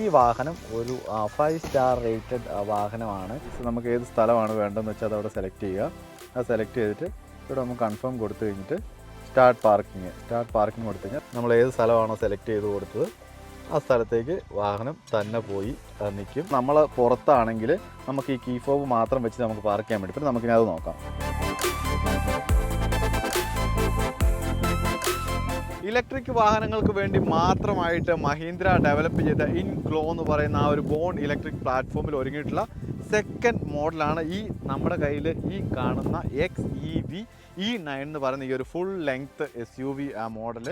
ഈ വാഹനം ഒരു ഫൈവ് സ്റ്റാർ റേറ്റഡ് വാഹനമാണ്. നമുക്ക് ഏത് സ്ഥലമാണ് വേണ്ടതെന്ന് വെച്ചാൽ അതവിടെ സെലക്ട് ചെയ്യുക. അത് സെലക്ട് ചെയ്തിട്ട് ഇവിടെ നമുക്ക് കൺഫേം കൊടുത്തു കഴിഞ്ഞിട്ട് സ്റ്റാർട്ട് പാർക്കിങ് സ്റ്റാർട്ട് പാർക്കിംഗ് കൊടുത്തു കഴിഞ്ഞാൽ നമ്മൾ ഏത് സ്ഥലമാണോ സെലക്ട് ചെയ്ത് കൊടുത്തത് ആ സ്ഥലത്തേക്ക് വാഹനം തന്നെ പോയി നിൽക്കും നമ്മൾ പുറത്താണെങ്കിൽ നമുക്ക് ഈ കീഫോബ് മാത്രം വെച്ച് നമുക്ക് പാർക്ക് ചെയ്യാൻ പറ്റും. പിന്നെ നമുക്കിനി നോക്കാം. ഇലക്ട്രിക് വാഹനങ്ങൾക്ക് വേണ്ടി മാത്രമായിട്ട് മഹീന്ദ്ര ഡെവലപ്പ് ചെയ്ത ഇൻ ഗ്ലോ എന്ന് പറയുന്ന ആ ഒരു ബോൺ ഇലക്ട്രിക് പ്ലാറ്റ്ഫോമിൽ ഒരുങ്ങിയിട്ടുള്ള സെക്കൻഡ് മോഡലാണ് ഈ നമ്മുടെ കയ്യിൽ ഈ കാണുന്ന X E V E nine എന്ന് പറയുന്ന ഈ ഒരു full length S U V ആ മോഡൽ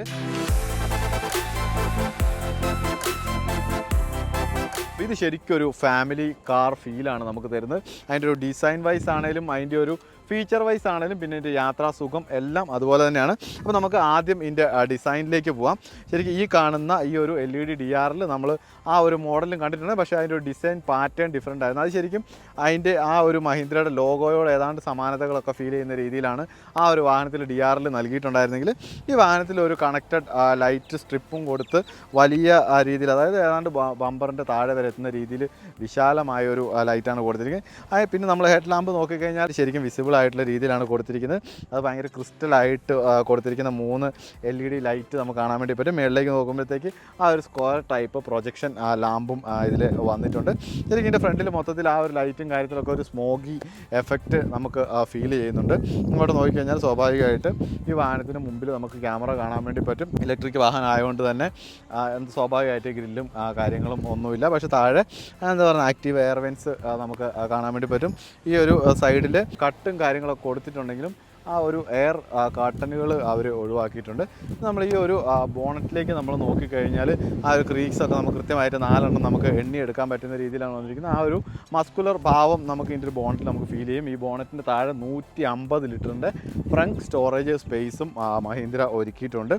ഇത് ശരിക്കും ഒരു ഫാമിലി കാർ ഫീലാണ് നമുക്ക് തരുന്നത്. അതിന്റെ ഒരു ഡിസൈൻ വൈസ് ആണെങ്കിലും അതിന്റെ ഒരു ഫീച്ചർ വൈസ് ആണെങ്കിലും പിന്നെ ഇതിന്റെ യാത്രാസുഖം എല്ലാം അതുപോലെ തന്നെയാണ്. അപ്പോൾ നമുക്ക് ആദ്യം ഇതിന്റെ ഡിസൈനിലേക്ക് പോവാം. ശരിക്കും ഈ കാണുന്ന ഈ ഒരു എൽ ഇ ഡി ഡി ആറിൽ നമ്മൾ ആ ഒരു മോഡലും കണ്ടിട്ടുണ്ട്. പക്ഷേ അതിന്റെ ഒരു ഡിസൈൻ പാറ്റേൺ ഡിഫറെന്റ് ആയിരുന്നു. അത് ശരിക്കും അതിന്റെ ആ ഒരു മഹീന്ദ്രയുടെ ലോഗോയോട് ഏതാണ്ട് സമാനതകളൊക്കെ ഫീൽ ചെയ്യുന്ന രീതിയിലാണ് ആ ഒരു വാഹനത്തിൽ ഡി ആറിൽ നൽകിയിട്ടുണ്ടായിരുന്നെങ്കിൽ ഈ വാഹനത്തിൽ ഒരു കണക്റ്റഡ് ലൈറ്റ് സ്ട്രിപ്പും കൊടുത്ത് വലിയ രീതിയിൽ അതായത് ഏതാണ്ട് ബമ്പറിന്റെ താഴെ വരെ എത്തുന്ന രീതിയിൽ വിശാലമായ ഒരു ലൈറ്റാണ് കൊടുത്തിരിക്കുന്നത്. പിന്നെ നമ്മൾ ഹെഡ് ലാമ്പ് നോക്കിക്കഴിഞ്ഞാൽ ശരിക്കും വിസിബിൾ ആയിട്ടുള്ള രീതിയിലാണ് കൊടുത്തിരിക്കുന്നത്. അത് ഭയങ്കര ക്രിസ്റ്റലായിട്ട് കൊടുത്തിരിക്കുന്ന മൂന്ന് എൽ ഇ ഡി ലൈറ്റ് നമുക്ക് കാണാൻ വേണ്ടി പറ്റും. മേളിലേക്ക് നോക്കുമ്പോഴത്തേക്ക് ആ ഒരു സ്ക്വയർ ടൈപ്പ് പ്രൊജക്ഷൻ ലാമ്പും ഇതിൽ വന്നിട്ടുണ്ട്. ശരിക്കും ഇതിന്റെ ഫ്രണ്ടിൽ മൊത്തത്തിൽ ആ ഒരു ലൈറ്റും കാര്യത്തിലൊക്കെ ഒരു സ്മോഗി എഫക്റ്റ് നമുക്ക് ഫീൽ ചെയ്യുന്നുണ്ട്. ഇങ്ങോട്ട് നോക്കിക്കഴിഞ്ഞാൽ സ്വാഭാവികമായിട്ട് ഈ വാഹനത്തിന് മുമ്പിൽ നമുക്ക് ക്യാമറ കാണാൻ വേണ്ടി പറ്റും. ഇലക്ട്രിക് വാഹനം ആയതുകൊണ്ട് തന്നെ സ്വാഭാവികമായിട്ട് ഗ്രില്ലും കാര്യങ്ങളും ഒന്നുമില്ല. പക്ഷേ താഴെ എന്താ പറയുക ആക്റ്റീവ് എയർവെൻസ് നമുക്ക് കാണാൻ വേണ്ടി പറ്റും. ഈ ഒരു സൈഡിൽ കട്ടും കാര്യങ്ങളൊക്കെ കൊടുത്തിട്ടുണ്ടെങ്കിലും ആ ഒരു എയർ കാട്ടനുകൾ അവർ ഒഴിവാക്കിയിട്ടുണ്ട്. നമ്മൾ ഈ ഒരു ബോണറ്റിലേക്ക് നമ്മൾ നോക്കിക്കഴിഞ്ഞാൽ ആ ഒരു ക്രീക്സൊക്കെ നമുക്ക് കൃത്യമായിട്ട് നാലെണ്ണം നമുക്ക് എണ്ണി എടുക്കാൻ പറ്റുന്ന രീതിയിലാണ് വന്നിരിക്കുന്നത്. ആ ഒരു മസ്കുലർ ഭാവം നമുക്ക് ഇതിന്റെ ഒരു ബോണറ്റിൽ നമുക്ക് ഫീൽ ചെയ്യും. ഈ ബോണറ്റിന്റെ താഴെ നൂറ്റി അമ്പത് ലിറ്ററിന്റെ ഫ്രണ്ട് സ്റ്റോറേജ് സ്പേസും മഹീന്ദ്ര ഒരുക്കിയിട്ടുണ്ട്.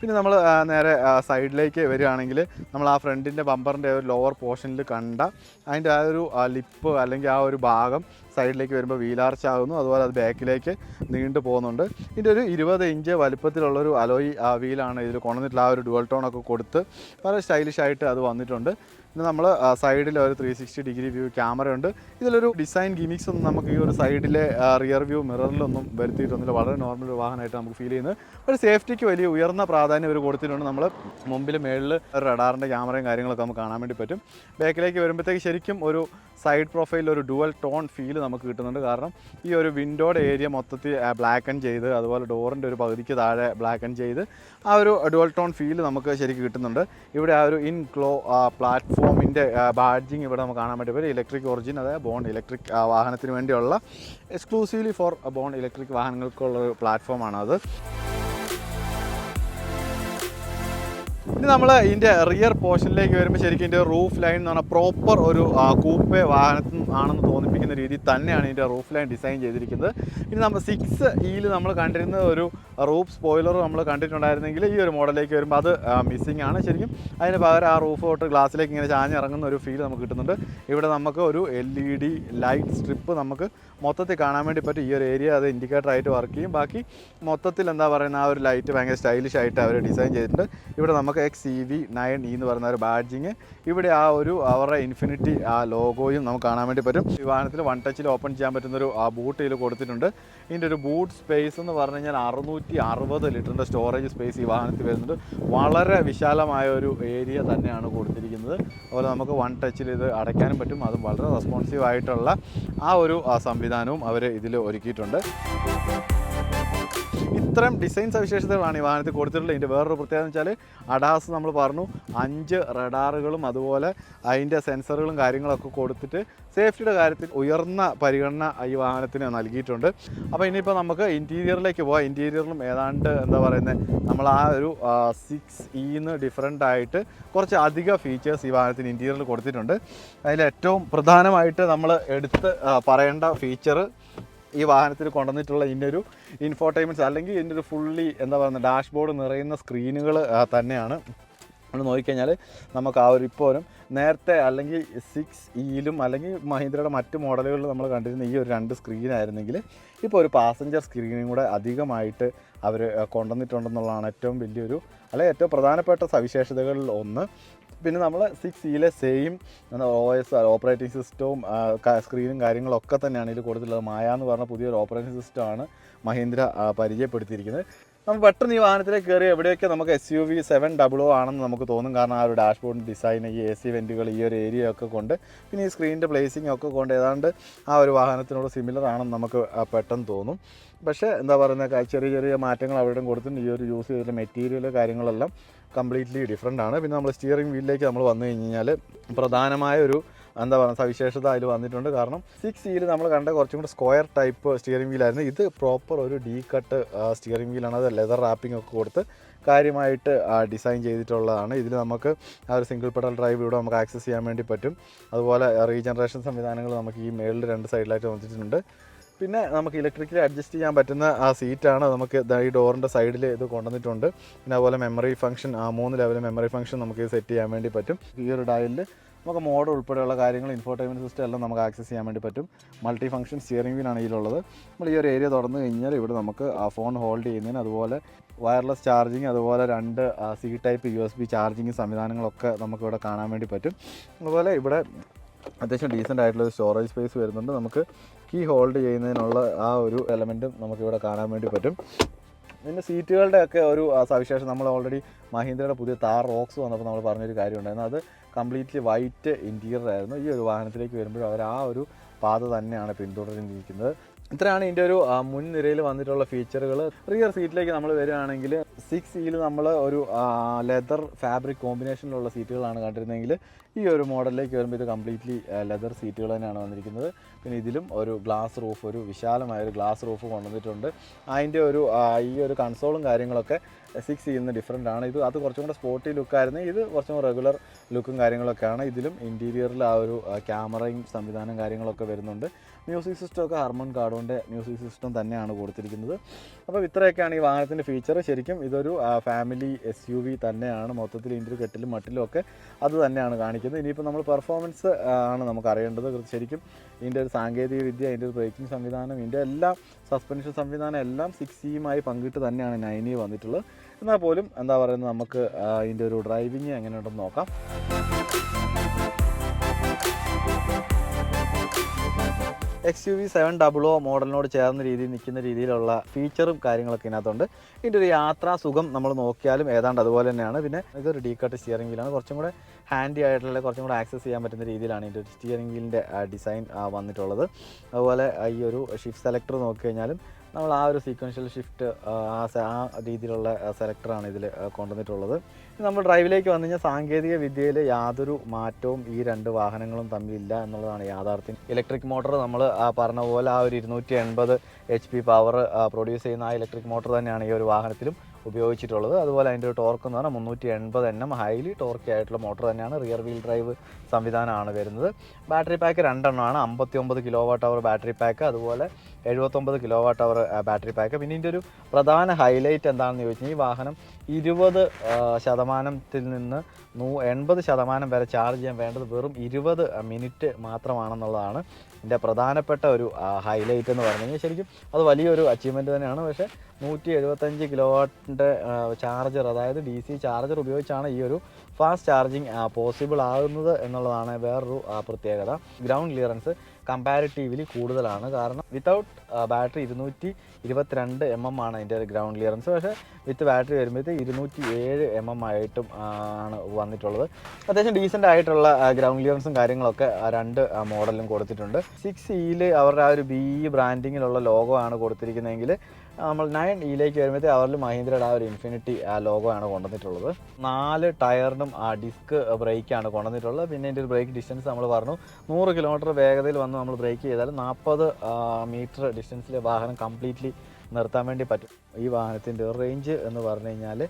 പിന്നെ നമ്മൾ നേരെ സൈഡിലേക്ക് വരികയാണെങ്കിൽ നമ്മൾ ആ ഫ്രണ്ടിന്റെ ബമ്പറിന്റെ ഒരു ലോവർ പോർഷനിൽ കണ്ട അതിന്റെ ആ ഒരു ലിപ്പ് അല്ലെങ്കിൽ ആ ഒരു ഭാഗം സൈഡിലേക്ക് വരുമ്പോൾ വീലാർച്ച് ആകുന്നു അതുപോലെ അത് ബാക്കിലേക്ക് നീണ്ടു പോകുന്നുണ്ട്. ഇതിന്റെ ഒരു ഇരുപത് ഇഞ്ച് വലിപ്പത്തിലുള്ളൊരു അലോയി ആ വീലാണ് ഇതിൽ കൊണ്ടുവന്നിട്ടുള്ള ആ ഒരു ഡുവൽ ടോണൊക്കെ കൊടുത്ത് വളരെ സ്റ്റൈലിഷായിട്ട് അത് വന്നിട്ടുണ്ട്. പിന്നെ നമ്മൾ സൈഡിൽ ഒരു three sixty degree view camera ഉണ്ട്. ഇതിലൊരു ഡിസൈൻ ഗിമിക്സ് ഒന്നും നമുക്ക് ഈ ഒരു സൈഡിലെ റിയർ വ്യൂ മിററിലൊന്നും വരുത്തിയിട്ടൊന്നുമില്ല. വളരെ നോർമൽ ഒരു വാഹനമായിട്ട് നമുക്ക് ഫീൽ ചെയ്യുന്നത്. ഒരു സേഫ്റ്റിക്ക് വലിയ ഉയർന്ന പ്രാധാന്യം ഒരു കൊടുത്തിട്ടുണ്ട്. നമ്മൾ മുമ്പിൽ മേളിൽ റഡാറിന്റെ ക്യാമറയും കാര്യങ്ങളൊക്കെ നമുക്ക് കാണാൻ വേണ്ടി പറ്റും. ബാക്കിലേക്ക് വരുമ്പോഴത്തേക്ക് ശരിക്കും ഒരു സൈഡ് പ്രൊഫൈലിൽ ഒരു ഡുവൽ ടോൺ ഫീൽ നമുക്ക് കിട്ടുന്നുണ്ട്. കാരണം ഈ ഒരു വിൻഡോയുടെ ഏരിയ മൊത്തത്തിൽ ബ്ലാക്ക് ആൻഡ് ചെയ്ത് അതുപോലെ ഡോറിന്റെ ഒരു പകുതിക്ക് താഴെ ബ്ലാക്ക് ആൻഡ് ചെയ്ത് ആ ഒരു ഡുവൽ ടോൺ ഫീൽ നമുക്ക് ശരിക്കും കിട്ടുന്നുണ്ട്. ഇവിടെ ആ ഒരു ഇൻ ക്ലോ പ്ലാറ്റ്ഫോമിന്റെ ബാഡ്ജിങ് ഇവിടെ നമുക്ക് കാണാൻ പറ്റും. ഇലക്ട്രിക് ഒറിജിൻ അതായത് ബോൺ ഇലക്ട്രിക് വാഹനത്തിന് വേണ്ടിയുള്ള എക്സ്ക്ലൂസീവ്ലി ഫോർ ബോൺ ഇലക്ട്രിക് വാഹനങ്ങൾക്കുള്ള ഒരു പ്ലാറ്റ്ഫോമാണ് അത്. ഇനി നമ്മൾ ഇതിന്റെ റിയർ പോർഷനിലേക്ക് വരുമ്പോൾ ശരിക്കും ഇതിന്റെ റൂഫ് ലൈൻ എന്ന് പറഞ്ഞാൽ പ്രോപ്പർ ഒരു കൂപ്പെ വാഹനത്തിൽ ആണെന്ന് തോന്നിപ്പിക്കുന്ന രീതിയിൽ തന്നെയാണ് ഇതിന്റെ റൂഫ് ലൈൻ ഡിസൈൻ ചെയ്തിരിക്കുന്നത്. ഇനി നമ്മൾ സിക്സ് ഇയിൽ നമ്മൾ കണ്ടിരുന്ന ഒരു റൂഫ് സ്പോയിലർ നമ്മൾ കണ്ടിട്ടുണ്ടായിരുന്നെങ്കിൽ ഈ ഒരു മോഡലിലേക്ക് വരുമ്പോൾ അത് മിസ്സിംഗ് ആണ്. ശരിക്കും അതിന് പകരം ആ റൂഫ് തൊട്ട് ഗ്ലാസ്സിലേക്ക് ഇങ്ങനെ ചാഞ്ഞിറങ്ങുന്ന ഒരു ഫീൽ നമുക്ക് കിട്ടുന്നുണ്ട്. ഇവിടെ നമുക്ക് ഒരു L E D light strip നമുക്ക് മൊത്തത്തിൽ കാണാൻ വേണ്ടി പറ്റും. ഈ ഒരു ഏരിയ അത് ഇൻഡിക്കേറ്റർ ആയിട്ട് വർക്ക് ചെയ്യും. ബാക്കി മൊത്തത്തിൽ എന്താ പറയുന്ന ആ ഒരു ലൈറ്റ് ഭയങ്കര സ്റ്റൈലിഷ് ആയിട്ട് അവർ ഡിസൈൻ ചെയ്തിട്ടുണ്ട്. ഇവിടെ നമുക്ക് X E V nine E എന്ന് പറയുന്ന ഒരു ബാഡ്ജിങ് ഇവിടെ ആ ഒരു അവരുടെ ഇൻഫിനിറ്റി ആ ലോഗോയും നമുക്ക് കാണാൻ വേണ്ടി പറ്റും. ഈ വാഹനത്തിൽ വൺ ടച്ചിൽ ഓപ്പൺ ചെയ്യാൻ പറ്റുന്നൊരു ആ ബൂട്ട് ഇതിൽ കൊടുത്തിട്ടുണ്ട്. ഇതിന്റെ ഒരു ബൂട്ട് സ്പേസ് എന്ന് പറഞ്ഞു കഴിഞ്ഞാൽ അറുന്നൂറ്റി അറുപത് ലിറ്ററിന്റെ സ്റ്റോറേജ് സ്പേസ് ഈ വാഹനത്തിൽ വരുന്നുണ്ട്. വളരെ വിശാലമായ ഒരു ഏരിയ തന്നെയാണ് കൊടുത്തിരിക്കുന്നത്. അതുപോലെ നമുക്ക് വൺ ടച്ചിൽ ഇത് അടയ്ക്കാനും പറ്റും. അതും വളരെ റെസ്പോൺസീവ് ആയിട്ടുള്ള ആ ഒരു സംവിധാനവും അവർ ഇതിൽ ഒരുക്കിയിട്ടുണ്ട്. ഇത്തരം ഡിസൈൻ സവിശേഷതകളാണ് ഈ വാഹനത്തിൽ കൊടുത്തിട്ടുള്ളത്. ഇതിന്റെ വേറൊരു പ്രത്യേകത എന്ന് വെച്ചാൽ അഡാസ് നമ്മൾ പറഞ്ഞു. അഞ്ച് റഡാറുകളും അതുപോലെ അതിന്റെ സെൻസറുകളും കാര്യങ്ങളൊക്കെ കൊടുത്തിട്ട് സേഫ്റ്റിയുടെ കാര്യത്തിൽ ഉയർന്ന പരിഗണന ഈ വാഹനത്തിന് നൽകിയിട്ടുണ്ട്. അപ്പോൾ ഇനിയിപ്പോൾ നമുക്ക് ഇന്റീരിയറിലേക്ക് പോകാം ഇന്റീരിയറിലും ഏതാണ്ട് എന്താ പറയുന്നത് നമ്മൾ ആ ഒരു സിക്സ് ഇന്ന് ഡിഫറെന്റ് ആയിട്ട് കുറച്ച് അധിക ഫീച്ചേഴ്സ് ഈ വാഹനത്തിന് ഇന്റീരിയറിൽ കൊടുത്തിട്ടുണ്ട്. അതിൽ ഏറ്റവും പ്രധാനമായിട്ട് നമ്മൾ എടുത്ത് പറയേണ്ട ഫീച്ചർ ഈ വാഹനത്തിൽ കൊണ്ടുവന്നിട്ടുള്ള ഒരു ഇൻഫോർടൈൻമെന്റ്സ് അല്ലെങ്കിൽ ഇതിന്റെ ഒരു ഫുള്ളി എന്താ പറയുക ഡാഷ്ബോർഡ് നിറയുന്ന സ്ക്രീനുകൾ തന്നെയാണ്. നമ്മൾ നോക്കിക്കഴിഞ്ഞാൽ നമുക്ക് ആ ഒരു ഇപ്പോഴും നേരത്തെ അല്ലെങ്കിൽ സിക്സ് ഇയിലും അല്ലെങ്കിൽ മഹീന്ദ്രയുടെ മറ്റ് മോഡലുകളിൽ നമ്മൾ കണ്ടിരുന്ന ഈ ഒരു രണ്ട് സ്ക്രീനായിരുന്നെങ്കിൽ ഇപ്പോൾ ഒരു പാസഞ്ചർ സ്ക്രീനും കൂടെ അധികമായിട്ട് അവർ കൊണ്ടുവന്നിട്ടുണ്ടെന്നുള്ളതാണ് ഏറ്റവും വലിയൊരു അല്ലെങ്കിൽ ഏറ്റവും പ്രധാനപ്പെട്ട സവിശേഷതകളിൽ ഒന്ന്. പിന്നെ നമ്മൾ സിക്സ് ഇയിലെ സെയിം ഒ എസ് ഓപ്പറേറ്റിംഗ് സിസ്റ്റവും സ്ക്രീനും കാര്യങ്ങളൊക്കെ തന്നെയാണ് ഇതിൽ കൊടുത്തിട്ടുള്ളത് മായ എന്ന് പറഞ്ഞ പുതിയൊരു ഓപ്പറേറ്റിംഗ് സിസ്റ്റമാണ് മഹീന്ദ്ര പരിചയപ്പെടുത്തിയിരിക്കുന്നത്. നമ്മൾ പെട്ടെന്ന് ഈ വാഹനത്തിലേക്ക് കയറി എവിടെയൊക്കെ നമുക്ക് S U V seven double O ആണെന്ന് നമുക്ക് തോന്നും. കാരണം ആ ഒരു ഡാഷ്ബോർഡിന്റെ ഡിസൈൻ ഈ എ സി വെന്റുകൾ ഈ ഒരു ഏരിയ ഒക്കെ കൊണ്ട്. പിന്നെ ഈ സ്ക്രീനിന്റെ പ്ലേസിംഗ് ഒക്കെ കൊണ്ട് ഏതാണ്ട് ആ ഒരു വാഹനത്തിനോട് സിമിലർ ആണെന്ന് നമുക്ക് പെട്ടെന്ന് തോന്നും. പക്ഷേ എന്താ പറയുന്നത് ചെറിയ ചെറിയ മാറ്റങ്ങൾ അവിടെ കൊടുത്തിട്ടുണ്ട്. ഈ ഒരു യൂസ് ചെയ്തിട്ടുള്ള മെറ്റീരിയൽ കാര്യങ്ങളെല്ലാം കംപ്ലീറ്റ്ലി ഡിഫറെന്റ് ആണ്. പിന്നെ നമ്മൾ സ്റ്റിയറിംഗ് വീലിലേക്ക് നമ്മൾ വന്നു കഴിഞ്ഞാൽ പ്രധാനമായ ഒരു എന്താ പറയുക സവിശേഷത അതിൽ വന്നിട്ടുണ്ട്. കാരണം സിക്സ് സിയിൽ നമ്മൾ കണ്ട കുറച്ചും കൂടെ സ്ക്വയർ ടൈപ്പ് സ്റ്റിയറിംഗ് വീലായിരുന്നു ഇത് പ്രോപ്പർ ഒരു ഡീ കട്ട് സ്റ്റിയറിംഗ് വീലാണ് അത് ലെതർ റാപ്പിംഗ് ഒക്കെ കൊടുത്ത് കാര്യമായിട്ട് ഡിസൈൻ ചെയ്തിട്ടുള്ളതാണ്. ഇതിൽ നമുക്ക് ആ ഒരു സിംഗിൾ പെഡൽ ഡ്രൈവ് ഇവിടെ നമുക്ക് ആക്സസ് ചെയ്യാൻ വേണ്ടി പറ്റും. അതുപോലെ റീജനറേഷൻ സംവിധാനങ്ങൾ നമുക്ക് ഈ മേളിൽ രണ്ട് സൈഡിലായിട്ട് വന്നിട്ടുണ്ട്. പിന്നെ നമുക്ക് ഇലക്ട്രിക്കലി അഡ്ജസ്റ്റ് ചെയ്യാൻ പറ്റുന്ന ആ സീറ്റാണ് നമുക്ക് ഈ ഡോറിന്റെ സൈഡിൽ ഇത് കൊണ്ടുവന്നിട്ടുണ്ട്. പിന്നെ അതുപോലെ മെമ്മറി ഫംഗ്ഷൻ ആ മൂന്ന് ലെവൽ മെമ്മറി ഫംഗ്ഷൻ നമുക്ക് സെറ്റ് ചെയ്യാൻ വേണ്ടി പറ്റും. ഈ ഒരു ഡയലിൽ നമുക്ക് മോഡ് ഉൾപ്പെടെയുള്ള കാര്യങ്ങൾ ഇൻഫോർടൈൻമെന്റ് സിസ്റ്റം എല്ലാം നമുക്ക് ആക്സസ് ചെയ്യാൻ വേണ്ടി പറ്റും. മൾട്ടി ഫംഗ്ഷൻ സ്റ്റിയറിംഗ് വീലാണ് ഇതിലുള്ളത്. നമ്മൾ ഈ ഒരു ഏരിയ തുറന്നു കഴിഞ്ഞാൽ ഇവിടെ നമുക്ക് ആ ഫോൺ ഹോൾഡ് ചെയ്യുന്നതിന് അതുപോലെ വയർലെസ് ചാർജിങ് അതുപോലെ രണ്ട് C type U S B charging സംവിധാനങ്ങളൊക്കെ നമുക്കിവിടെ കാണാൻ വേണ്ടി പറ്റും. അതുപോലെ ഇവിടെ അത്യാവശ്യം ഡീസന്റ് ആയിട്ടുള്ള സ്റ്റോറേജ് സ്പേസ് വരുന്നുണ്ട്. നമുക്ക് കീ ഹോൾഡ് ചെയ്യുന്നതിനുള്ള ആ ഒരു എലമെന്റും നമുക്കിവിടെ കാണാൻ വേണ്ടി പറ്റും. പിന്നെ സീറ്റുകളുടെ ഒക്കെ ഒരു സവിശേഷം നമ്മൾ ഓൾറെഡി മഹീന്ദ്രയുടെ പുതിയ താർ റോക്സ് വന്നപ്പോൾ നമ്മൾ പറഞ്ഞൊരു കാര്യം ഉണ്ടായിരുന്നു അത് കംപ്ലീറ്റ്ലി വൈറ്റ് ഇന്റീരിയർ ആയിരുന്നു. ഈ ഒരു വാഹനത്തിലേക്ക് വരുമ്പോഴും അവർ ആ ഒരു പാത തന്നെയാണ് പിന്തുടർന്നിരിക്കുന്നത്. ഇത്രയാണ് ഇതിന്റെ ഒരു മുൻനിരയിൽ വന്നിട്ടുള്ള ഫീച്ചറുകൾ റിയർ സീറ്റിലേക്ക് നമ്മൾ വരികയാണെങ്കിൽ സിക്സ് ഇയിൽ നമ്മൾ ഒരു ലെതർ ഫാബ്രിക് കോമ്പിനേഷനിലുള്ള സീറ്റുകളാണ് കണ്ടിരുന്നതെങ്കിൽ ഈ ഒരു മോഡലിലേക്ക് വരുമ്പോൾ ഇത് കംപ്ലീറ്റ്ലി ലെതർ സീറ്റുകൾ തന്നെയാണ് വന്നിരിക്കുന്നത്. പിന്നെ ഇതിലും ഒരു ഗ്ലാസ് റൂഫ് ഒരു വിശാലമായ ഒരു ഗ്ലാസ് റൂഫ് കൊണ്ടുവന്നിട്ടുണ്ട്. അതിന്റെ ഒരു ഈ ഒരു കൺസോളും കാര്യങ്ങളൊക്കെ സിക്സ് ചെയ്യുന്ന ഡിഫറെന്റ് ആണ്. ഇത് അത് കുറച്ചും കൂടെ സ്പോർട്ടി ലുക്കായിരുന്നു ഇത് കുറച്ചും റെഗുലർ ലുക്കും കാര്യങ്ങളൊക്കെയാണ്. ഇതിലും ഇന്റീരിയറിൽ ആ ഒരു ക്യാമറയും സംവിധാനം കാര്യങ്ങളൊക്കെ വരുന്നുണ്ട്. മ്യൂസിക് സിസ്റ്റമൊക്കെ ഹർമൺ കാർഡോന്റെ മ്യൂസിക് സിസ്റ്റം തന്നെയാണ് കൊടുത്തിരിക്കുന്നത്. അപ്പോൾ ഇത്രയൊക്കെയാണ് ഈ വാഹനത്തിന്റെ ഫീച്ചർ ശരിക്കും ഇതൊരു ഫാമിലി എസ് യു വി തന്നെയാണ്. മൊത്തത്തിൽ ഇന്റർ കെട്ടിലും മട്ടിലും ഒക്കെ അത് തന്നെയാണ് കാണിക്കുന്നത്. ഇനിയിപ്പോൾ നമ്മൾ പെർഫോമൻസ് ആണ് നമുക്ക് അറിയേണ്ടത്. ശരിക്കും ഇതിന്റെ ഒരു സാങ്കേതിക വിദ്യ അതിന്റെ ഒരു ബ്രേക്കിംഗ് സംവിധാനം ഇതിന്റെ എല്ലാം സസ്പെൻഷൻ സംവിധാനം എല്ലാം സിക്സ് സിയുമായി പങ്കിട്ട് തന്നെയാണ് നയനി വന്നിട്ടുള്ളത്. എന്നാൽ പോലും എന്താ പറയുന്നത് നമുക്ക് ഇതിന്റെ ഒരു ഡ്രൈവിങ് എങ്ങനെയുണ്ടെന്ന് നോക്കാം. X U V seven double O മോഡലിനോട് ചേർന്ന രീതിയിൽ നിൽക്കുന്ന രീതിയിലുള്ള ഫീച്ചറും കാര്യങ്ങളൊക്കെ ഇതിനകത്തുണ്ട്. ഇതിന്റെ ഒരു യാത്രാ സുഖം നമ്മൾ നോക്കിയാലും ഏതാണ്ട് അതുപോലെ തന്നെയാണ്. പിന്നെ ഇതൊരു ഡീ കട്ട് സ്റ്റിയറിംഗ് വീലാണ് കുറച്ചും കൂടെ ഹാൻഡി ആയിട്ടുള്ള കുറച്ചും കൂടെ ആക്സസ് ചെയ്യാൻ പറ്റുന്ന രീതിയിലാണ് ഇതിന്റെ സ്റ്റിയറിംഗ് വീലിന്റെ ഡിസൈൻ വന്നിട്ടുള്ളത്. അതുപോലെ ഈ ഒരു ഷിഫ്റ്റ് സെലക്ടർ നോക്കിക്കഴിഞ്ഞാലും നമ്മൾ ആ ഒരു സീക്വൻഷ്യൽ ഷിഫ്റ്റ് ആ രീതിയിലുള്ള സെലക്ടറാണ് ഇതിൽ കൊണ്ടുവന്നിട്ടുള്ളത്. നമ്മൾ ഡ്രൈവിലേക്ക് വന്നു കഴിഞ്ഞാൽ സാങ്കേതിക വിദ്യയിൽ യാതൊരു മാറ്റവും ഈ രണ്ട് വാഹനങ്ങളും തമ്മിലില്ല എന്നുള്ളതാണ് യാഥാർത്ഥ്യം. ഇലക്ട്രിക് മോട്ടോർ നമ്മൾ പറഞ്ഞ പോലെ ആ ഒരു ഇരുന്നൂറ്റി എൺപത് എച്ച് പി പവർ പ്രൊഡ്യൂസ് ചെയ്യുന്ന ആ ഇലക്ട്രിക് മോട്ടോർ തന്നെയാണ് ഈ ഒരു വാഹനത്തിലും. ഉപയോഗിച്ചിട്ടുള്ളത്. അതുപോലെ അതിന്റെ ഒരു ടോർക്ക് എന്ന് പറഞ്ഞാൽ മുന്നൂറ്റി എൺപത് എൻ എം ഹൈലി ടോർക്കി ആയിട്ടുള്ള മോട്ടർ തന്നെയാണ്. റിയർ വീൽ ഡ്രൈവ് സംവിധാനമാണ് വരുന്നത്. ബാറ്ററി പാക്ക് രണ്ടെണ്ണമാണ് അമ്പത്തി ഒമ്പത് kilo watt hour battery pack അതുപോലെ എഴുപത്തൊമ്പത് kilo watt hour battery pack പിന്നെ ഇതിന്റെ ഒരു പ്രധാന ഹൈലൈറ്റ് എന്താണെന്ന് ചോദിച്ചാൽ ഈ വാഹനം ഇരുപത് ശതമാനത്തിൽ നിന്ന് നൂ എൺപത് ശതമാനം വരെ ചാർജ് ചെയ്യാൻ വേണ്ടത് വെറും ഇരുപത് മിനിറ്റ് മാത്രമാണെന്നുള്ളതാണ് ഇതിന്റെ പ്രധാനപ്പെട്ട ഒരു ഹൈലൈറ്റ് എന്ന് പറഞ്ഞു ശരിക്കും അത് വലിയൊരു അച്ചീവ്മെന്റ് തന്നെയാണ്. പക്ഷേ നൂറ്റി എഴുപത്തഞ്ച് കിലോ വാട്ടിന്റെ ചാർജർ അതായത് ഡി സി ചാർജർ ഉപയോഗിച്ചാണ് ഈ ഒരു ഫാസ്റ്റ് ചാർജിങ് പോസിബിൾ ആകുന്നത് എന്നുള്ളതാണ് വേറൊരു പ്രത്യേകത. ഗ്രൗണ്ട് ക്ലിയറൻസ് കമ്പാരിറ്റീവ്ലി കൂടുതലാണ്. കാരണം വിത്തൗട്ട് ബാറ്ററി ഇരുന്നൂറ്റി ഇരുപത്തിരണ്ട് എം എം ആണ് അതിന്റെ ഗ്രൗണ്ട് ക്ലിയറൻസ് പക്ഷേ വിത്ത് ബാറ്ററി വരുമ്പോഴത്തേക്ക് ഇരുന്നൂറ്റി ഏഴ് എം എം ആയിട്ടും ആണ് വന്നിട്ടുള്ളത്. അത്യാവശ്യം ഡീസന്റ് ആയിട്ടുള്ള ഗ്രൗണ്ട് ക്ലിയറൻസും കാര്യങ്ങളൊക്കെ രണ്ട് മോഡലും കൊടുത്തിട്ടുണ്ട്. സിക്സ് ഇയിൽ അവരുടെ ആ ഒരു ബി ബ്രാൻഡിങ്ങിലുള്ള ലോഗോ ആണ് കൊടുത്തിരിക്കുന്നതെങ്കിൽ നമ്മൾ നയൻ ഇയിലേക്ക് വരുമ്പോഴത്തേക്ക് അവരിൽ മഹീന്ദ്രയുടെ ആ ഒരു ഇൻഫിനിറ്റി ആ ലോഗോ ആണ് കൊണ്ടുവന്നിട്ടുള്ളത്. നാല് ടയറിനും ആ ഡിസ്ക് ബ്രേക്കാണ് കൊണ്ടുവന്നിട്ടുള്ളത്. പിന്നെ ഇതിന്റെ ഒരു ബ്രേക്ക് ഡിസ്റ്റൻസ് നമ്മൾ പറഞ്ഞു. നൂറ് കിലോമീറ്റർ വേഗതയിൽ വന്ന് നമ്മൾ ബ്രേക്ക് ചെയ്താൽ നാൽപ്പത് മീറ്റർ ഡിസ്റ്റൻസിൽ വാഹനം കംപ്ലീറ്റ്ലി നിർത്താൻ വേണ്ടി പറ്റും. ഈ വാഹനത്തിന്റെ റേഞ്ച് എന്ന് പറഞ്ഞു കഴിഞ്ഞാൽ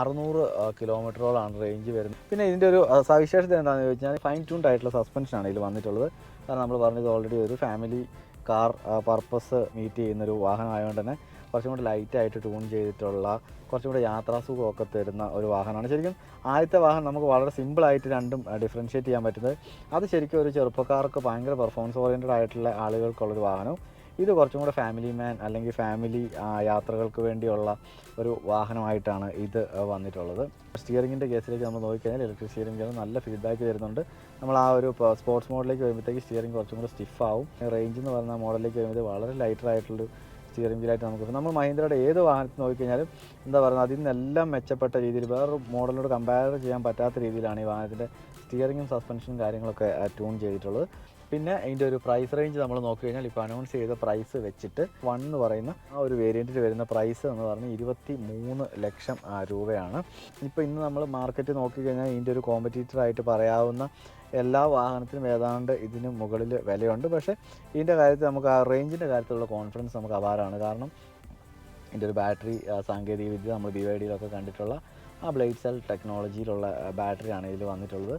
അറുന്നൂറ് കിലോമീറ്ററോളാണ് റേഞ്ച് വരുന്നത്. പിന്നെ ഇതിന്റെ ഒരു സവിശേഷത എന്താണെന്ന് ചോദിച്ചാൽ ഫൈൻ ട്യൂൺഡ് ആയിട്ടുള്ള സസ്പെൻഷനാണ് ഇതിൽ വന്നിട്ടുള്ളത്. കാരണം നമ്മൾ പറഞ്ഞത് ഓൾറെഡി ഒരു ഫാമിലി കാർ പർപ്പസ് മീറ്റ് ചെയ്യുന്നൊരു വാഹനമായതുകൊണ്ട് തന്നെ കുറച്ചും കൂടി ലൈറ്റായിട്ട് ട്യൂൺ ചെയ്തിട്ടുള്ള കുറച്ചും കൂടി യാത്രാസുഖമൊക്കെ തരുന്ന ഒരു വാഹനമാണ്. ശരിക്കും ആദ്യത്തെ വാഹനം നമുക്ക് വളരെ സിമ്പിളായിട്ട് രണ്ടും ഡിഫറൻഷ്യേറ്റ് ചെയ്യാൻ പറ്റുന്നത്. അത് ശരിക്കും ഒരു ചെറുപ്പക്കാർക്ക് ഭയങ്കര പെർഫോമൻസ് ഓറിയന്റഡ് ആയിട്ടുള്ള ആളുകൾക്കുള്ളൊരു വാഹനവും ഇത് കുറച്ചും കൂടെ ഫാമിലി മാൻ അല്ലെങ്കിൽ ഫാമിലി യാത്രകൾക്ക് വേണ്ടിയുള്ള ഒരു വാഹനമായിട്ടാണ് ഇത് വന്നിട്ടുള്ളത്. സ്റ്റിയറിങ്ങിന്റെ കേസിലേക്ക് നമ്മൾ നോക്കിക്കഴിഞ്ഞാൽ ഇലക്ട്രിക് സ്റ്റിയറിംഗ് നല്ല ഫീഡ്ബാക്ക് തരുന്നുണ്ട്. നമ്മൾ ആ ഒരു സ്പോർട്സ് മോഡിലേക്ക് വരുമ്പോഴത്തേക്ക് സ്റ്റിയറിംഗ് കുറച്ചും കൂടെ സ്റ്റിഫ് ആവും. റേഞ്ച് എന്ന് പറഞ്ഞ മോഡലിലേക്ക് വരുമ്പോൾ വളരെ ലൈറ്റർ ആയിട്ടുള്ളൊരു സ്റ്റിയറിംഗ് വീലായിട്ട് നമുക്ക്. നമ്മൾ മഹീന്ദ്രയുടെ ഏത് വാഹനത്തിൽ നോക്കിക്കഴിഞ്ഞാലും എന്താ പറയുക അതിൽ നിന്നെല്ലാം മെച്ചപ്പെട്ട രീതിയിൽ വേറൊരു മോഡലിനോട് കമ്പയർ ചെയ്യാൻ പറ്റാത്ത രീതിയിലാണ് ഈ വാഹനത്തിന്റെ സ്റ്റിയറിങ്ങും സസ്പെൻഷനും കാര്യങ്ങളൊക്കെ ട്യൂൺ ചെയ്തിട്ടുള്ളത്. പിന്നെ അതിന്റെ ഒരു പ്രൈസ് റേഞ്ച് നമ്മൾ നോക്കി കഴിഞ്ഞാൽ ഇപ്പോൾ അനൗൺസ് ചെയ്ത പ്രൈസ് വെച്ചിട്ട് വൺ എന്ന് പറയുന്ന ആ ഒരു വേരിയന്റിൽ വരുന്ന പ്രൈസ് എന്ന് പറഞ്ഞാൽ ഇരുപത്തി മൂന്ന് ലക്ഷം രൂപയാണ്. ഇപ്പോൾ ഇന്ന് നമ്മൾ മാർക്കറ്റ് നോക്കിക്കഴിഞ്ഞാൽ ഇതിന്റെ ഒരു കോമ്പറ്റീറ്ററായിട്ട് പറയാവുന്ന എല്ലാ വാഹനത്തിനും ഏതാണ്ട് ഇതിന് മുകളിൽ വിലയുണ്ട്. പക്ഷേ ഇതിന്റെ കാര്യത്തിൽ നമുക്ക് ആ റേഞ്ചിന്റെ കാര്യത്തിലുള്ള കോൺഫിഡൻസ് നമുക്ക് അപാരമാണ്. കാരണം ഇതിന്റെ ഒരു ബാറ്ററി സാങ്കേതിക വിദ്യ നമ്മൾ ബി വൈ ഡിയിലൊക്കെ കണ്ടിട്ടുള്ള ആ ബ്ലേഡ് സെൽ ടെക്നോളജിയിലുള്ള ബാറ്ററിയാണ് ഇതിൽ വന്നിട്ടുള്ളത്.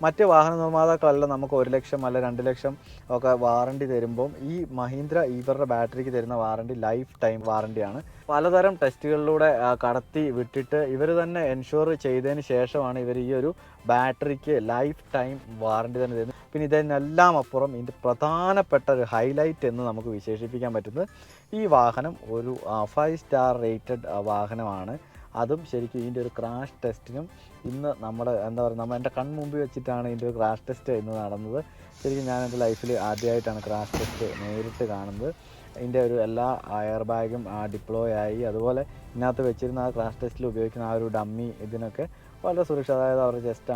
മറ്റ് വാഹന നിർമ്മാതാക്കളല്ല നമുക്ക് ഒരു ലക്ഷം അല്ല രണ്ട് ലക്ഷം ഒക്കെ വാറണ്ടി തരുമ്പം ഈ മഹീന്ദ്ര ഇവരുടെ ബാറ്ററിക്ക് തരുന്ന വാറണ്ടി ലൈഫ് ടൈം വാറണ്ടിയാണ് പലതരം ടെസ്റ്റുകളിലൂടെ കടത്തി വിട്ടിട്ട് ഇവർ തന്നെ എൻഷുർ ചെയ്തതിന് ശേഷമാണ് ഇവർ ഈ ഒരു ബാറ്ററിക്ക് ലൈഫ് ടൈം വാറണ്ടി തന്നെ തരുന്നത്. പിന്നെ ഇതിനെല്ലാം അപ്പുറം ഇതിന്റെ പ്രധാനപ്പെട്ട ഒരു ഹൈലൈറ്റ് എന്ന് നമുക്ക് വിശേഷിപ്പിക്കാൻ പറ്റുന്നത് ഈ വാഹനം ഒരു ഫൈവ് സ്റ്റാർ റേറ്റഡ് വാഹനമാണ്. അതും ശരിക്കും ഇതിന്റെ ഒരു ക്രാഷ് ടെസ്റ്റിനും ഇന്ന് നമ്മുടെ എന്താ പറയുക നമ്മൾ എന്റെ കൺമുമ്പിൽ വെച്ചിട്ടാണ് ഇതിന്റെ ഒരു ക്രാഷ് ടെസ്റ്റ് ഇന്ന് നടന്നത്. ശരിക്കും ഞാൻ എന്റെ ലൈഫിൽ ആദ്യമായിട്ടാണ് ക്രാഷ് ടെസ്റ്റ് നേരിട്ട് കാണുന്നത്. ഇതിന്റെ ഒരു എല്ലാ എയർ ബാഗും ഡിപ്ലോയ് ആയി. അതുപോലെ ഇതിനകത്ത് വെച്ചിരുന്ന ആ ക്രാഷ് ടെസ്റ്റിൽ ഉപയോഗിക്കുന്ന ആ ഒരു ഡമ്മി ഇതിനൊക്കെ വളരെ സുരക്ഷ. അതായത് അവരുടെ ചെസ്റ്റ്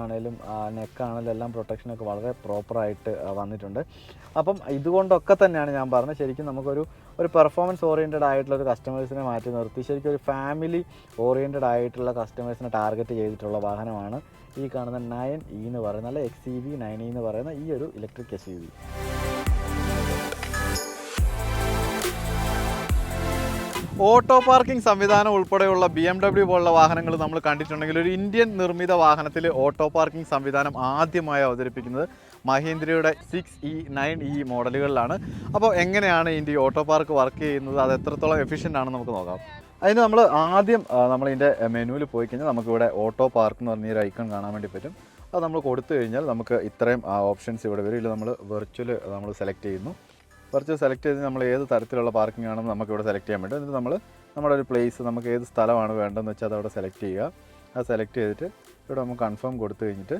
നെക്ക് ആണെങ്കിലും എല്ലാം പ്രൊട്ടക്ഷനൊക്കെ വളരെ പ്രോപ്പറായിട്ട് വന്നിട്ടുണ്ട്. അപ്പം ഇതുകൊണ്ടൊക്കെ തന്നെയാണ് ഞാൻ പറഞ്ഞത്. ശരിക്കും നമുക്കൊരു ഒരു പെർഫോമൻസ് ഓറിയന്റഡ് ആയിട്ടുള്ള ഒരു കസ്റ്റമേഴ്സിനെ മാറ്റി നിർത്തി. ശരിക്കും ഒരു ഫാമിലി ഓറിയന്റഡ് ആയിട്ടുള്ള കസ്റ്റമേഴ്സിനെ ടാർഗറ്റ് ചെയ്തിട്ടുള്ള വാഹനമാണ് ഈ കാണുന്ന നയൻ ഇ എന്ന് പറയുന്ന അല്ല X E V nine E എന്ന് പറയുന്ന ഈ ഒരു electric S U V auto parking സംവിധാനം ഉൾപ്പെടെയുള്ള ബി എം ഡബ്ല്യു പോലുള്ള വാഹനങ്ങൾ നമ്മൾ കണ്ടിട്ടുണ്ടെങ്കിൽ ഒരു ഇന്ത്യൻ നിർമ്മിത വാഹനത്തിൽ ഓട്ടോ പാർക്കിംഗ് സംവിധാനം ആദ്യമായി അവതരിപ്പിക്കുന്നത് മഹീന്ദ്രയുടെ സിക്സ് ഇ നയൻ ഇ മോഡലുകളിലാണ്. അപ്പോൾ എങ്ങനെയാണ് ഇതിന്റെ ഓട്ടോ പാർക്ക് വർക്ക് ചെയ്യുന്നത്? അത് എത്രത്തോളം എഫിഷ്യന്റ് ആണെന്ന് നമുക്ക് നോക്കാം. അതിന് നമ്മൾ ആദ്യം നമ്മൾ ഇതിന്റെ മെനുവിൽ പോയി കഴിഞ്ഞാൽ നമുക്കിവിടെ ഓട്ടോ പാർക്ക് എന്ന് പറഞ്ഞ ഒരു ഐക്കൺ കാണാൻ വേണ്ടി പറ്റും. അത് നമ്മൾ കൊടുത്തു കഴിഞ്ഞാൽ നമുക്ക് ഇത്രയും ഓപ്ഷൻസ് ഇവിടെ വരും. ഇതിൽ നമ്മൾ വെർച്വൽ നമ്മൾ സെലക്ട് ചെയ്യുന്നു. വെർച്വൽ സെലക്ട് ചെയ്ത് നമ്മൾ ഏത് തരത്തിലുള്ള പാർക്കിംഗ് ആണെന്ന് നമുക്ക് ഇവിടെ സെലക്ട് ചെയ്യാൻ പറ്റും. എന്നിട്ട് നമ്മൾ നമ്മുടെ ഒരു പ്ലേസ് നമുക്ക് ഏത് സ്ഥലമാണ് വേണ്ടതെന്ന് വെച്ചാൽ അതവിടെ സെലക്ട് ചെയ്യുക. അത് സെലക്ട് ചെയ്തിട്ട് ഇവിടെ നമുക്ക് കൺഫേം കൊടുത്തു കഴിഞ്ഞിട്ട്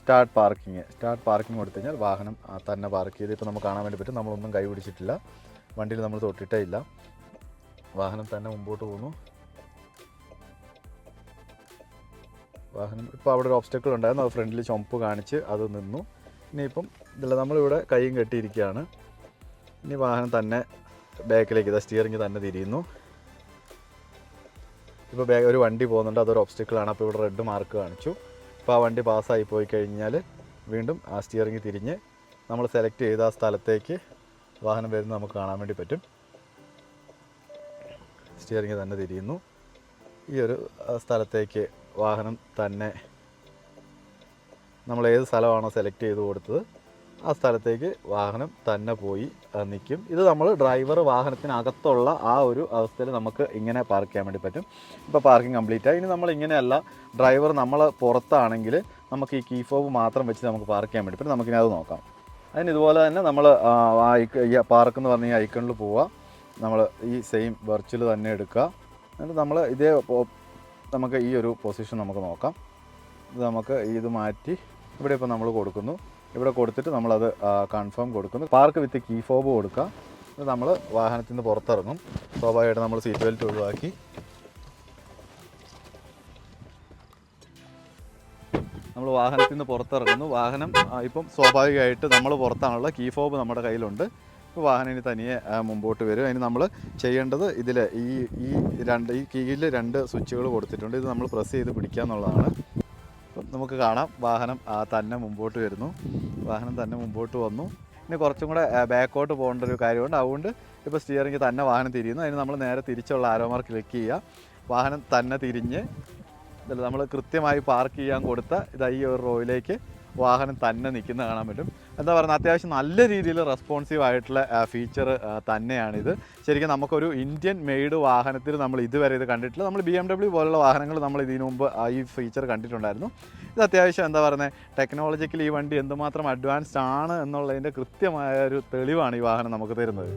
സ്റ്റാർട്ട് പാർക്കിംഗ് സ്റ്റാർട്ട് പാർക്കിംഗ് കൊടുത്തു കഴിഞ്ഞാൽ വാഹനം തന്നെ പാർക്ക് ചെയ്ത് ഇപ്പോൾ നമുക്ക് കാണാൻ വേണ്ടി പറ്റും. നമ്മളൊന്നും കൈ പിടിച്ചിട്ടില്ല. വണ്ടിയിൽ നമ്മൾ തൊട്ടിട്ടേ ഇല്ല. വാഹനം തന്നെ മുമ്പോട്ട് പോകുന്നു. വാഹനം ഇപ്പോൾ അവിടെ ഒരു ഓബ്സ്റ്റക്കിൾ ഉണ്ടായിരുന്നു. അത് ഫ്രണ്ടിൽ ചുമപ്പ് കാണിച്ച് അത് നിന്നു. ഇനിയിപ്പം ഇതിൽ നമ്മളിവിടെ കൈയും കെട്ടിയിരിക്കുകയാണ്. ഇനി വാഹനം തന്നെ ബാക്കിലേക്ക് ഇതാ സ്റ്റിയറിംഗ് തന്നെ തിരിയുന്നു. ഇപ്പോൾ ബാഗ് ഒരു വണ്ടി പോകുന്നുണ്ട് അതൊരു ഒബ്സ്റ്റക്കിളാണ് അപ്പോൾ ഇവിടെ റെഡ് മാർക്ക് കാണിച്ചു. അപ്പോൾ ആ വണ്ടി പാസ്സായി പോയി കഴിഞ്ഞാൽ വീണ്ടും ആ സ്റ്റിയറിംഗ് തിരിഞ്ഞ് നമ്മൾ സെലക്ട് ചെയ്ത ആ സ്ഥലത്തേക്ക് വാഹനം വരുന്നത് നമുക്ക് കാണാൻ വേണ്ടി പറ്റും. സ്റ്റിയറിംഗ് തന്നെ തിരിയുന്നു. ഈ ഒരു സ്ഥലത്തേക്ക് വാഹനം തന്നെ നമ്മൾ ഏത് സ്ഥലമാണോ സെലക്ട് ചെയ്ത് കൊടുത്തത്. ആ സ്ഥലത്തേക്ക് വാഹനം തന്നെ പോയി നിൽക്കും ഇത് നമ്മൾ ഡ്രൈവർ വാഹനത്തിനകത്തുള്ള ആ ഒരു അവസ്ഥയിൽ നമുക്ക് ഇങ്ങനെ പാർക്ക് ചെയ്യാൻ വേണ്ടി പറ്റും. ഇപ്പോൾ പാർക്കിംഗ് കംപ്ലീറ്റ് ആയി. ഇനി നമ്മൾ ഇങ്ങനെയല്ല ഡ്രൈവർ നമ്മൾ പുറത്താണെങ്കിൽ നമുക്ക് ഈ കീ ഫോബ് മാത്രം വെച്ച് നമുക്ക് പാർക്ക് ചെയ്യാൻ വേണ്ടി പറ്റും. നമുക്കിനി അത് നോക്കാം. അതിന് ഇതുപോലെ തന്നെ നമ്മൾ പാർക്ക് എന്ന് പറഞ്ഞ ഈ ഐക്കണിൽ പോവുക. നമ്മൾ ഈ സെയിം വെർച്വൽ തന്നെ എടുക്കുക. എന്നിട്ട് നമ്മൾ ഇതേ നമുക്ക് ഈ ഒരു പൊസിഷൻ നമുക്ക് നോക്കാം. ഇത് നമുക്ക് ഇത് മാറ്റി ഇവിടെ ഇപ്പോൾ നമ്മൾ കൊടുക്കുന്നു. ഇവിടെ കൊടുത്തിട്ട് നമ്മളത് കൺഫേം കൊടുക്കുന്നു. പാർക്ക് വിത്ത് കീ ഫോബ് കൊടുക്കുക നമ്മൾ വാഹനത്തിൽ നിന്ന് പുറത്തിറങ്ങും. സ്വാഭാവികമായിട്ട് നമ്മൾ സീറ്റ് ബെൽറ്റ് ഒഴിവാക്കി. നമ്മൾ വാഹനത്തിൽ നിന്ന് പുറത്തിറങ്ങുന്നു. വാഹനം ഇപ്പം സ്വാഭാവികമായിട്ട് നമ്മൾ പുറത്താണുള്ള കീ ഫോബ് നമ്മുടെ കയ്യിലുണ്ട്. ഇപ്പോൾ വാഹനം ഇനി തനിയെ മുമ്പോട്ട് വരും. അതിന് നമ്മൾ ചെയ്യേണ്ടത് ഇതിൽ ഈ ഈ രണ്ട് ഈ കീയിൽ രണ്ട് സ്വിച്ചുകൾ കൊടുത്തിട്ടുണ്ട്. ഇത് നമ്മൾ പ്രസ് ചെയ്ത് പിടിക്കുക എന്നുള്ളതാണ് നമുക്ക് കാണാം. വാഹനം തന്നെ മുമ്പോട്ട് വരുന്നു. വാഹനം തന്നെ മുമ്പോട്ട് വന്നു. ഇനി കുറച്ചും കൂടെ ബാക്കോട്ട് പോകേണ്ട ഒരു കാര്യമുണ്ട്. അതുകൊണ്ട് ഇപ്പോൾ സ്റ്റിയറിംഗ് തന്നെ വാഹനം തിരിയുന്നു. അതിന് നമ്മൾ നേരെ തിരിച്ചുള്ള ആരോമാർ ക്ലിക്ക് ചെയ്യുക. വാഹനം തന്നെ തിരിഞ്ഞ് നമ്മൾ കൃത്യമായി പാർക്ക് ചെയ്യാൻ കൊടുത്ത ഇതായി ഈ ഒരു റോയിലേക്ക് വാഹനം തന്നെ നിൽക്കുന്ന കാണാൻ പറ്റും. എന്താ പറയുക അത്യാവശ്യം നല്ല രീതിയിൽ റെസ്പോൺസീവ് ആയിട്ടുള്ള ഫീച്ചർ തന്നെയാണിത്. ശരിക്കും നമുക്കൊരു ഇന്ത്യൻ മെയ്ഡ് വാഹനത്തിൽ നമ്മൾ ഇതുവരെ ഇത് കണ്ടിട്ടില്ല. നമ്മൾ ബി എം ഡബ്ല്യു പോലുള്ള വാഹനങ്ങൾ നമ്മൾ ഇതിനു മുമ്പ് ഈ ഫീച്ചർ കണ്ടിട്ടുണ്ടായിരുന്നു. ഇത് അത്യാവശ്യം എന്താ പറയുന്നത് ടെക്നോളജിക്കൽ ഈ വണ്ടി എന്തുമാത്രം അഡ്വാൻസ്ഡ് ആണ് എന്നുള്ളതിന്റെ കൃത്യമായ ഒരു തെളിവാണ് ഈ വാഹനം നമുക്ക് തരുന്നത്.